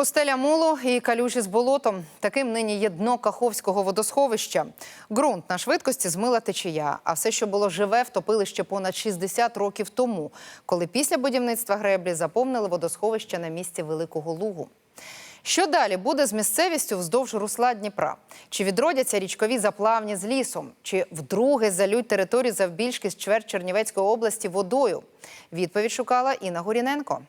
Постеля мулу і калюжі з болотом. Таким нині є дно Каховського водосховища. Ґрунт на швидкості змила течія, а все, що було живе, втопили ще понад 60 років тому, коли після будівництва греблі заповнили водосховище на місці Великого Лугу. Що далі буде з місцевістю вздовж русла Дніпра? Чи відродяться річкові заплавні з лісом? Чи вдруге залють територію завбільшки з чверть Чернівецької області водою? Відповідь шукала Інна Горіненко.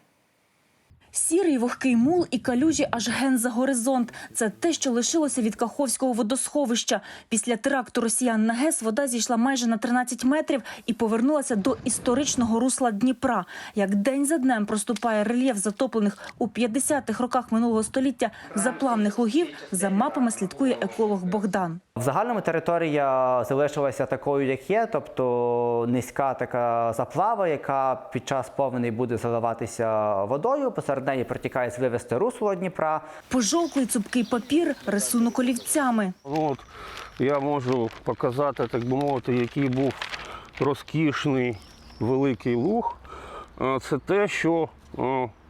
Сірий вогкий мул і калюжі аж ген за горизонт. Це те, що лишилося від Каховського водосховища. Після теракту росіян на ГЕС вода зійшла майже на 13 метрів і повернулася до історичного русла Дніпра. Як день за днем проступає рельєф затоплених у 50-х роках минулого століття заплавних лугів, за мапами слідкує еколог Богдан. В загальному територія залишилася такою, як є, тобто низька така заплава, яка під час повені буде заливатися водою. Посеред неї протікає звивисте русло Дніпра. Пожовклий цупкий папір, рисунок олівцями. От я можу показати, так би мовити, який був розкішний великий луг. Це те, що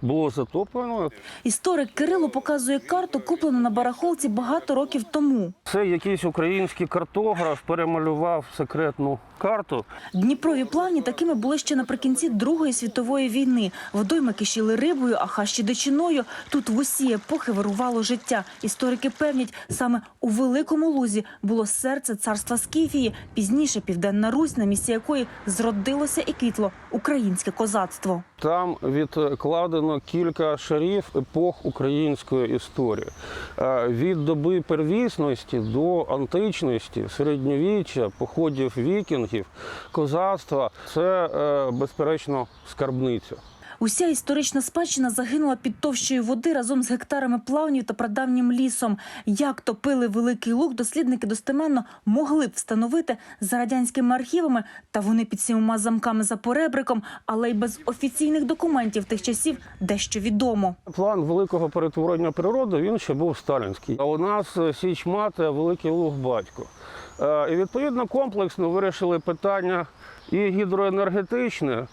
було затоплено. Історик Кирило показує карту, куплену на барахолці багато років тому. Це якийсь український картограф перемалював секретну карту. Дніпрові плавні такими були ще наприкінці Другої світової війни. Водойми кишіли рибою, а хащі дичиною. Тут в усі епохи вирувало життя. Історики певнять, саме у Великому Лузі було серце царства Скіфії. Пізніше Південна Русь, на місці якої зродилося і квітло українське козацтво. Там відкладено кілька шарів епох української історії. Е, Від доби первісності до античності, середньовіччя, походів вікінгів, козацтва це е, безперечно скарбниця. Уся історична спадщина загинула під товщою води разом з гектарами плавнів та прадавнім лісом. Як топили великий луг, дослідники достеменно могли б встановити за радянськими архівами, та вони під сімома замками за поребриком, але й без офіційних документів тих часів дещо відомо. План великого перетворення природи він ще був сталінський. А у нас е, січ мати, великий луг батько. Е, І відповідно комплексно вирішили питання і гідроенергетичне,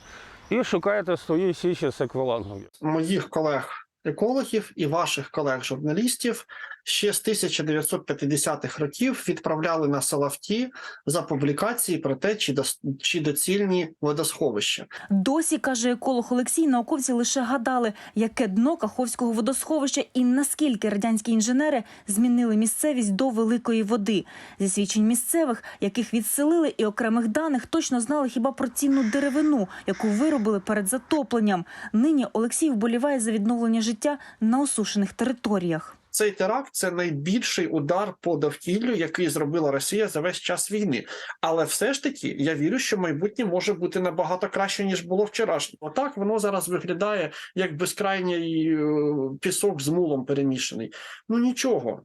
і шукаєте свої січі з еквалангом. моїх колег екологів і ваших колег-журналістів ще з 1950-х років відправляли на Салавті за публікації про те, чи, дос- чи доцільні водосховища. Досі каже еколог Олексій, науковці лише гадали, яке дно Каховського водосховища і наскільки радянські інженери змінили місцевість до великої води. Зі свідчень місцевих, яких відселили, і окремих даних точно знали хіба про цінну деревину, яку виробили перед затопленням. Нині Олексій вболіває за відновлення життя на осушених територіях. Цей теракт це найбільший удар по довкіллю, який зробила Росія за весь час війни. Але все ж таки я вірю, що майбутнє може бути набагато краще ніж було вчорашнє. Отак воно зараз виглядає як безкрайній е, пісок з мулом перемішаний. Ну нічого.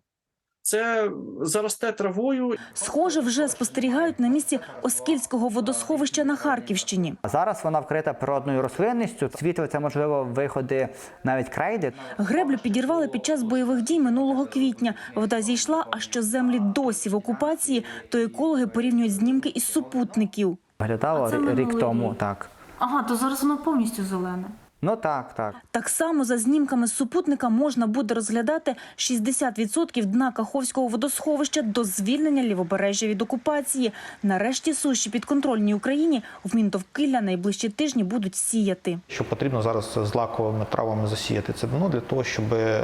Це заросте травою, Схоже, вже спостерігають на місці Оскільського водосховища на Харківщині. А зараз вона вкрита природною рослинністю. Світлиться, можливо, виходи навіть крейди. Греблю підірвали під час бойових дій минулого квітня. Вода зійшла, а що землі досі в окупації, то екологи порівнюють знімки із супутників. Виглядало рік тому. рік. Так. Ага, то зараз воно повністю зелене. Ну так, так. Так само за знімками з супутника можна буде розглядати 60% дна Каховського водосховища до звільнення лівобережжя від окупації. Нарешті суші підконтрольній Україні в Міндовкилля найближчі тижні будуть сіяти. Що потрібно зараз з лаковими травами засіяти це дно для того, щоб е,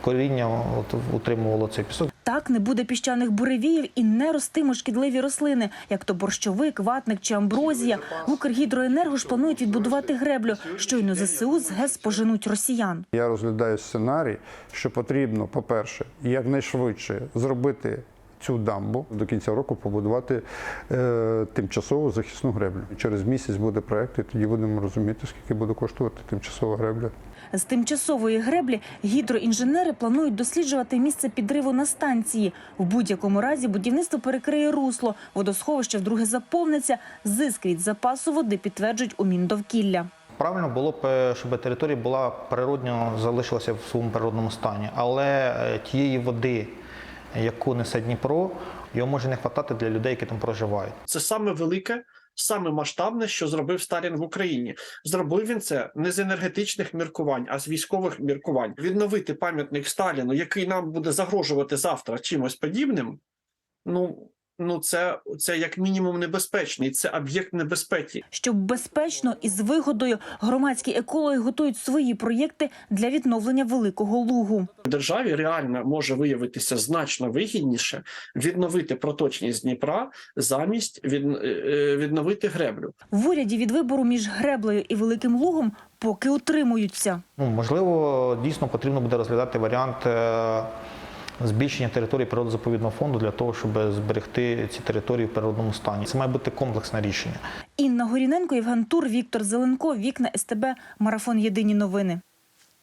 коріння утримувало цей пісок. Так не буде піщаних буревіїв і не ростимуть шкідливі рослини, як то борщовик, ватник чи амброзія. Укргідроенерго ж планують відбудувати греблю. Щойно ЗСУ з ГЕС поженуть росіян. Я розглядаю сценарій, що потрібно, по-перше, якнайшвидше зробити цю дамбу до кінця року побудувати е, тимчасову захисну греблю. Через місяць буде проект, і тоді будемо розуміти, скільки буде коштувати тимчасова гребля. З тимчасової греблі гідроінженери планують досліджувати місце підриву на станції. В будь-якому разі будівництво перекриє русло, водосховище вдруге заповниться. Зиск від запасу води підтверджують у Міндовкілля. Правильно було б, щоб територія була природньо залишилася в своєму природному стані, але е, тієї води, яку несе Дніпро, його може не вистачати для людей, які там проживають. це саме велике саме масштабне, що зробив Сталін в Україні. Зробив він це не з енергетичних міркувань, а з військових міркувань. Відновити пам'ятник Сталіну, який нам буде загрожувати завтра чимось подібним. Ну ну це, це як мінімум небезпечний, це об'єкт небезпеки. Щоб безпечно і з вигодою громадські екологи готують свої проєкти для відновлення великого лугу. державі реально може виявитися значно вигідніше відновити проточність Дніпра замість від, е, е, відновити греблю. В уряді від вибору між греблею і великим лугом поки утримуються. Ну, можливо, дійсно потрібно буде розглядати варіант е, збільшення території природозаповідного фонду для того, щоб зберегти ці території в природному стані. Це має бути комплексне рішення. Інна Горіненко, Євген Тур, Віктор Зеленко, Вікна СТБ, Марафон Єдині новини.